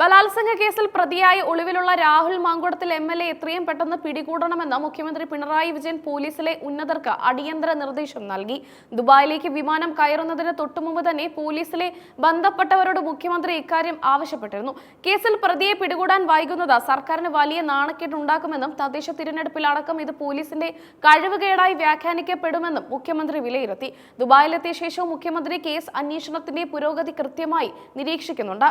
ബലാത്സംഗ കേസിൽ പ്രതിയായ ഒളിവിലുള്ള Rahul Mamkootathil M L A എത്രയും പെട്ടെന്ന് പിടികൂടണമെന്ന് മുഖ്യമന്ത്രി പിണറായി വിജയൻ പോലീസിലെ ഉന്നതർക്ക് അടിയന്തര നിർദ്ദേശം നൽകി. ദുബായിലേക്ക് വിമാനം കയറുന്നതിന് തൊട്ടുമുമ്പ് തന്നെ പോലീസിലെ ബന്ധപ്പെട്ടവരോട് മുഖ്യമന്ത്രി ഇക്കാര്യം ആവശ്യപ്പെട്ടിരുന്നു. കേസിൽ പ്രതിയെ പിടികൂടാൻ വൈകുന്നത് സർക്കാരിന് വലിയ നാണക്കേട്ടുണ്ടാക്കുമെന്നും തദ്ദേശ തിരഞ്ഞെടുപ്പിലടക്കം ഇത് പോലീസിന്റെ കഴിവുകേടായി വ്യാഖ്യാനിക്കപ്പെടുമെന്നും മുഖ്യമന്ത്രി വിലയിരുത്തി. ദുബായിലെത്തിയ ശേഷവും മുഖ്യമന്ത്രി കേസ് അന്വേഷണത്തിന്റെ പുരോഗതി കൃത്യമായി നിരീക്ഷിക്കുന്നുണ്ട്.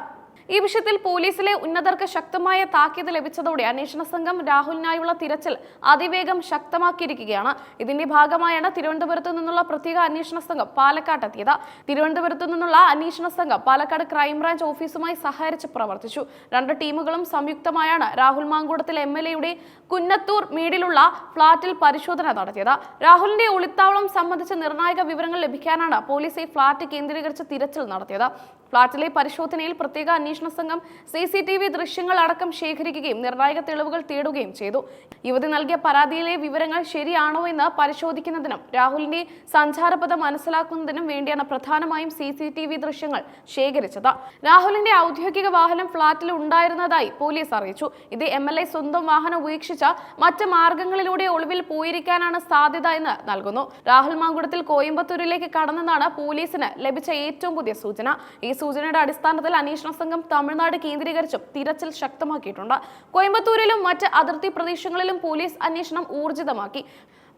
ഈ വിഷയത്തിൽ പോലീസിലെ ഉന്നതർക്ക് ശക്തമായ താക്കീത് ലഭിച്ചതോടെ അന്വേഷണ സംഘം രാഹുലിനായുള്ള തിരച്ചിൽ അതിവേഗം ശക്തമാക്കിയിരിക്കുകയാണ്. ഇതിന്റെ ഭാഗമായാണ് തിരുവനന്തപുരത്ത് നിന്നുള്ള പ്രത്യേക അന്വേഷണ സംഘം പാലക്കാട്ട് എത്തിയത്. തിരുവനന്തപുരത്ത് നിന്നുള്ള അന്വേഷണ സംഘം പാലക്കാട് ക്രൈംബ്രാഞ്ച് ഓഫീസുമായി സഹകരിച്ച് പ്രവർത്തിച്ചു. രണ്ട് ടീമുകളും സംയുക്തമായാണ് രാഹുൽ മാങ്കൂടത്തിൽ എം എൽ എയുടെ കുന്നത്തൂർ മേടിലുള്ള ഫ്ളാറ്റിൽ പരിശോധന നടത്തിയത്. രാഹുലിന്റെ ഒളിത്താവളം സംബന്ധിച്ച നിർണായക വിവരങ്ങൾ ലഭിക്കാനാണ് പോലീസ് ഈ ഫ്ളാറ്റ് കേന്ദ്രീകരിച്ച് തിരച്ചിൽ നടത്തിയത്. ഫ്ളാറ്റിലെ പരിശോധനയിൽ പ്രത്യേക അന്വേഷണ സംഘം സി സി ടി വി ദൃശ്യങ്ങൾ അടക്കം ശേഖരിക്കുകയും നിർണായക തെളിവുകൾ തേടുകയും ചെയ്തു. യുവതി നൽകിയ പരാതിയിലെ വിവരങ്ങൾ ശരിയാണോ എന്ന് പരിശോധിക്കുന്നതിനും രാഹുലിന്റെ സഞ്ചാരപഥ മനസ്സിലാക്കുന്നതിനും വേണ്ടിയാണ് പ്രധാനമായും സി സി ടി വി ദൃശ്യങ്ങൾ ശേഖരിച്ചത്. രാഹുലിന്റെ ഔദ്യോഗിക വാഹനം ഫ്ളാറ്റിൽ ഉണ്ടായിരുന്നതായി പോലീസ് അറിയിച്ചു. ഇത് എം എൽ എ സ്വന്തം വാഹനം ഉപേക്ഷിച്ച മറ്റ് മാർഗങ്ങളിലൂടെ ഒളിവിൽ പോയിരിക്കാനാണ് സാധ്യത എന്ന് നൽകുന്നു. രാഹുൽ മാങ്കുടത്തിൽ കോയമ്പത്തൂരിലേക്ക് കടന്നെന്നാണ് പോലീസിന് ലഭിച്ച ഏറ്റവും പുതിയ സൂചന. ഈ സൂചനയുടെ അടിസ്ഥാനത്തിൽ അന്വേഷണ സംഘം തമിഴ്നാട് കേന്ദ്രീകരിച്ചും തിരച്ചിൽ ശക്തമാക്കിയിട്ടുണ്ട്. കോയമ്പത്തൂരിലും മറ്റ് അതിർത്തി പ്രദേശങ്ങളിലും പോലീസ് അന്വേഷണം ഊർജിതമാക്കി.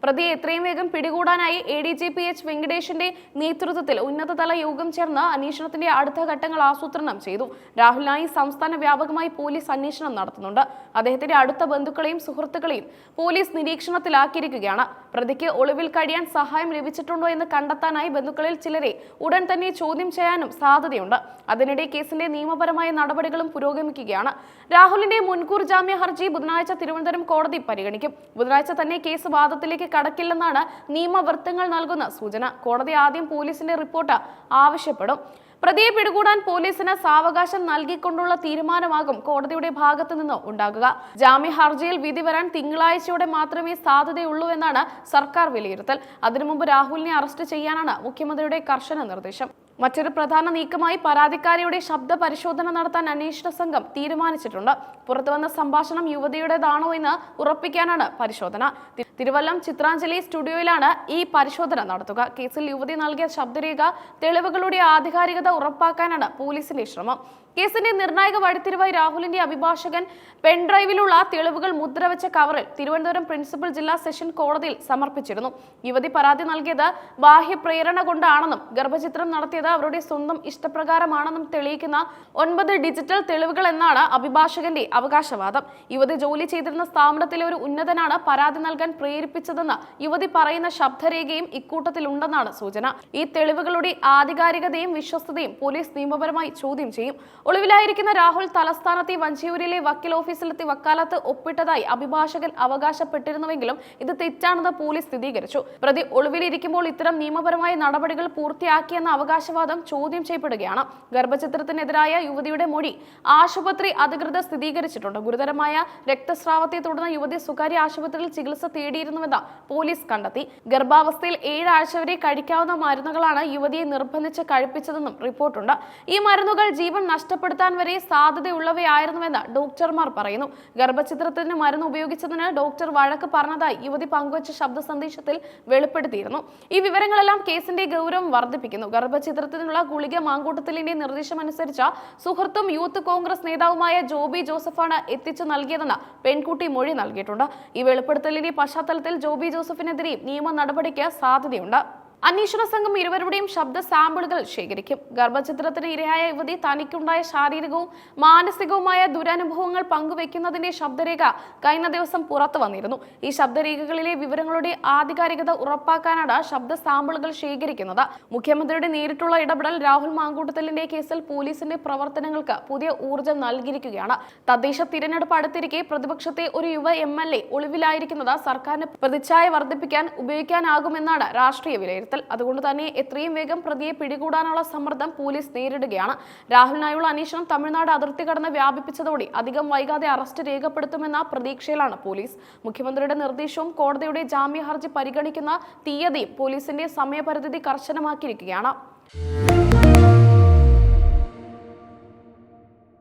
പ്രതിയെ എത്രയും വേഗം പിടികൂടാനായി A D G P H വെങ്കടേഷിന്റെ നേതൃത്വത്തിൽ ഉന്നതതല യോഗം ചേർന്ന് അന്വേഷണത്തിന്റെ അടുത്ത ഘട്ടങ്ങൾ ആസൂത്രണം ചെയ്തു. രാഹുലിനായി സംസ്ഥാന വ്യാപകമായി പോലീസ് അന്വേഷണം നടത്തുന്നുണ്ട്. അദ്ദേഹത്തിന്റെ അടുത്ത ബന്ധുക്കളെയും സുഹൃത്തുക്കളെയും പോലീസ് നിരീക്ഷണത്തിലാക്കിയിരിക്കുകയാണ്. പ്രതിക്ക് ഒളിവിൽ കഴിയാൻ സഹായം ലഭിച്ചിട്ടുണ്ടോ എന്ന് കണ്ടെത്താനായി ബന്ധുക്കളിൽ ചിലരെ ഉടൻ തന്നെ ചോദ്യം ചെയ്യാനും സാധ്യതയുണ്ട്. അതിനിടെ കേസിന്റെ നിയമപരമായ നടപടികളും പുരോഗമിക്കുകയാണ്. രാഹുലിന്റെ മുൻകൂർ ജാമ്യ ഹർജി ബുധനാഴ്ച തിരുവനന്തപുരം കോടതി പരിഗണിക്കും. ബുധനാഴ്ച തന്നെ കേസ് വാദത്തിലേക്ക് കടക്കില്ലെന്നാണ് നിയമവൃത്തങ്ങൾ നൽകുന്ന സൂചന. കോടതി ആദ്യം പോലീസിന്റെ റിപ്പോർട്ട് ആവശ്യപ്പെടും. പ്രതിയെ പിടികൂടാൻ പോലീസിന് സാവകാശം നൽകിക്കൊണ്ടുള്ള തീരുമാനമാകും കോടതിയുടെ ഭാഗത്തു നിന്ന് ഉണ്ടാകുക. ജാമ്യ ഹർജിയിൽ വിധി വരാൻ തിങ്കളാഴ്ചയോടെ മാത്രമേ സാധ്യതയുള്ളൂ എന്നാണ് സർക്കാർ വിലയിരുത്തൽ. അതിനു മുമ്പ് രാഹുലിനെ അറസ്റ്റ് ചെയ്യാനാണ് മുഖ്യമന്ത്രിയുടെ കർശന നിർദ്ദേശം. മറ്റൊരു പ്രധാന നീക്കമായി പരാതിക്കാരിയുടെ ശബ്ദ പരിശോധന നടത്താൻ അന്വേഷണ സംഘം തീരുമാനിച്ചിട്ടുണ്ട്. പുറത്തുവന്ന സംഭാഷണം യുവതിയുടേതാണോ എന്ന് ഉറപ്പിക്കാനാണ് പരിശോധന. തിരുവല്ലം ചിത്രാഞ്ജലി സ്റ്റുഡിയോയിലാണ് ഈ പരിശോധന നടത്തുക. കേസിൽ യുവതി നൽകിയ ശബ്ദരേഖ തെളിവുകളുടെ ആധികാരികത ഉറപ്പാക്കാനാണ് പോലീസിന്റെ ശ്രമം. കേസിന്റെ നിർണായക വഴിത്തിരിവായി രാഹുലിന്റെ അഭിഭാഷകൻ പെൻഡ്രൈവിലുള്ള തെളിവുകൾ മുദ്രവെച്ച കവറിൽ തിരുവനന്തപുരം പ്രിൻസിപ്പൽ ജില്ലാ സെഷൻ കോടതിയിൽ സമർപ്പിച്ചിരുന്നു. യുവതി പരാതി നൽകിയത് ബാഹ്യപ്രേരണ കൊണ്ടാണെന്നും ഗർഭചിത്രം നടത്തിയത് അവരുടെ സ്വന്തം ഇഷ്ടപ്രകാരമാണെന്നും തെളിയിക്കുന്ന ഒൻപത് ഡിജിറ്റൽ തെളിവുകൾ എന്നാണ് അഭിഭാഷകന്റെ അവകാശവാദം. യുവതി ജോലി ചെയ്തിരുന്ന സ്ഥാപനത്തിലെ ഒരു ഉന്നതനാണ് പരാതി നൽകാൻ പ്രേരിപ്പിച്ചതെന്ന് യുവതി പറയുന്ന ശബ്ദരേഖയും ഇക്കൂട്ടത്തിലുണ്ടെന്നാണ് സൂചന. ഈ തെളിവുകളുടെ ആധികാരികതയും വിശ്വസ്തതയും പോലീസ് നിയമപരമായി ചോദ്യം ചെയ്യും. ഒളിവിലായിരിക്കുന്ന രാഹുൽ തലസ്ഥാനത്തെ വഞ്ചിയൂരിലെ വക്കീൽ ഓഫീസിലെത്തി വക്കാലത്ത് ഒപ്പിട്ടതായി അഭിഭാഷകൻ അവകാശപ്പെട്ടിരുന്നുവെങ്കിലും ഇത് തെറ്റാണെന്ന് പോലീസ് സ്ഥിരീകരിച്ചു. പ്രതി ഒളിവിലിരിക്കുമ്പോൾ ഇത്തരം നിയമപരമായ നടപടികൾ പൂർത്തിയാക്കിയെന്ന അവകാശവാദം ചോദ്യം ചെയ്യപ്പെടുകയാണ്. ഗർഭചിത്രത്തിനെതിരായ യുവതിയുടെ മൊഴി ആശുപത്രി അധികൃതർ സ്ഥിരീകരിച്ചിട്ടുണ്ട്. ഗുരുതരമായ രക്തസ്രാവത്തെ തുടർന്ന് യുവതി സ്വകാര്യ ആശുപത്രിയിൽ ചികിത്സ തേടിയിരുന്നുവെന്ന് പോലീസ് കണ്ടെത്തി. ഗർഭാവസ്ഥയിൽ ഏഴാഴ്ച വരെ കഴിക്കാവുന്ന മരുന്നുകളാണ് യുവതിയെ നിർബന്ധിച്ച് കഴിപ്പിച്ചതെന്നും റിപ്പോർട്ടുണ്ട്. ഈ മരുന്നുകൾ ജീവൻ നഷ്ടപ്പെടുത്താൻ വരെ സാധ്യതയുള്ളവയായിരുന്നുവെന്ന് ഡോക്ടർമാർ പറയുന്നു. ഗർഭചിത്രത്തിന് മരുന്ന് ഉപയോഗിച്ചതിന് ഡോക്ടർ വഴക്ക് പറഞ്ഞതായി യുവതി പങ്കുവച്ച ശബ്ദ സന്ദേശത്തിൽ വെളിപ്പെടുത്തിയിരുന്നു. ഈ വിവരങ്ങളെല്ലാം കേസിന്റെ ഗൗരവം വർദ്ധിപ്പിക്കുന്നു. ഗർഭചിത്രത്തിനുള്ള ഗുളിക മാങ്കൂട്ടത്തിലിന്റെ നിർദ്ദേശമനുസരിച്ച സുഹൃത്തും യൂത്ത് കോൺഗ്രസ് നേതാവുമായ ജോബി ജോസഫാണ് എത്തിച്ചു നൽകിയതെന്ന് പെൺകുട്ടി മൊഴി നൽകിയിട്ടുണ്ട്. ഈ വെളിപ്പെടുത്തലിന്റെ പശ്ചാത്തലത്തിൽ ജോബി ജോസഫിനെതിരെ നിയമ നടപടിക്ക് സാധ്യതയുണ്ട്. അന്വേഷണ സംഘം ഇരുവരുടെയും ശബ്ദ സാമ്പിളുകൾ ശേഖരിക്കും. ഗർഭചിത്രത്തിന് ഇരയായ യുവതി തനിക്കുണ്ടായ ശാരീരികവും മാനസികവുമായ ദുരനുഭവങ്ങൾ പങ്കുവെക്കുന്നതിന്റെ ശബ്ദരേഖ കഴിഞ്ഞ ദിവസം പുറത്തു വന്നിരുന്നു. ഈ ശബ്ദരേഖകളിലെ വിവരങ്ങളുടെ ആധികാരികത ഉറപ്പാക്കാനാണ് ശബ്ദ സാമ്പിളുകൾ ശേഖരിക്കുന്നത്. മുഖ്യമന്ത്രിയുടെ നേരിട്ടുള്ള ഇടപെടൽ രാഹുൽ മാങ്കൂട്ടത്തലിന്റെ കേസിൽ പോലീസിന്റെ പ്രവർത്തനങ്ങൾക്ക് പുതിയ ഊർജം നൽകിയിരിക്കുകയാണ്. തദ്ദേശ തിരഞ്ഞെടുപ്പ് അടുത്തിരിക്കെ പ്രതിപക്ഷത്തെ ഒരു യുവ എം എൽ എ ഒളിവിലായിരിക്കുന്നത് സർക്കാരിന് പ്രതിച്ഛായ വർദ്ധിപ്പിക്കാൻ ഉപയോഗിക്കാനാകുമെന്നാണ് രാഷ്ട്രീയ വിലയിരുത്തൽ. അതുകൊണ്ട് തന്നെ എത്രയും വേഗം പ്രതിയെ പിടികൂടാനുള്ള സമ്മർദ്ദം പോലീസ് നേരിടുകയാണ്. രാഹുലിനായുള്ള അന്വേഷണം തമിഴ്നാട് അതിർത്തി കടന്ന് വ്യാപിപ്പിച്ചതോടെ അധികം വൈകാതെ അറസ്റ്റ് രേഖപ്പെടുത്തുമെന്ന പ്രതീക്ഷയിലാണ് പോലീസ്. മുഖ്യമന്ത്രിയുടെ നിർദ്ദേശവും കോടതിയുടെ ജാമ്യ ഹർജി പരിഗണിക്കുന്ന തീയതിയും പോലീസിന്റെ സമയപരിധി കർശനമാക്കിയിരിക്കുകയാണ്.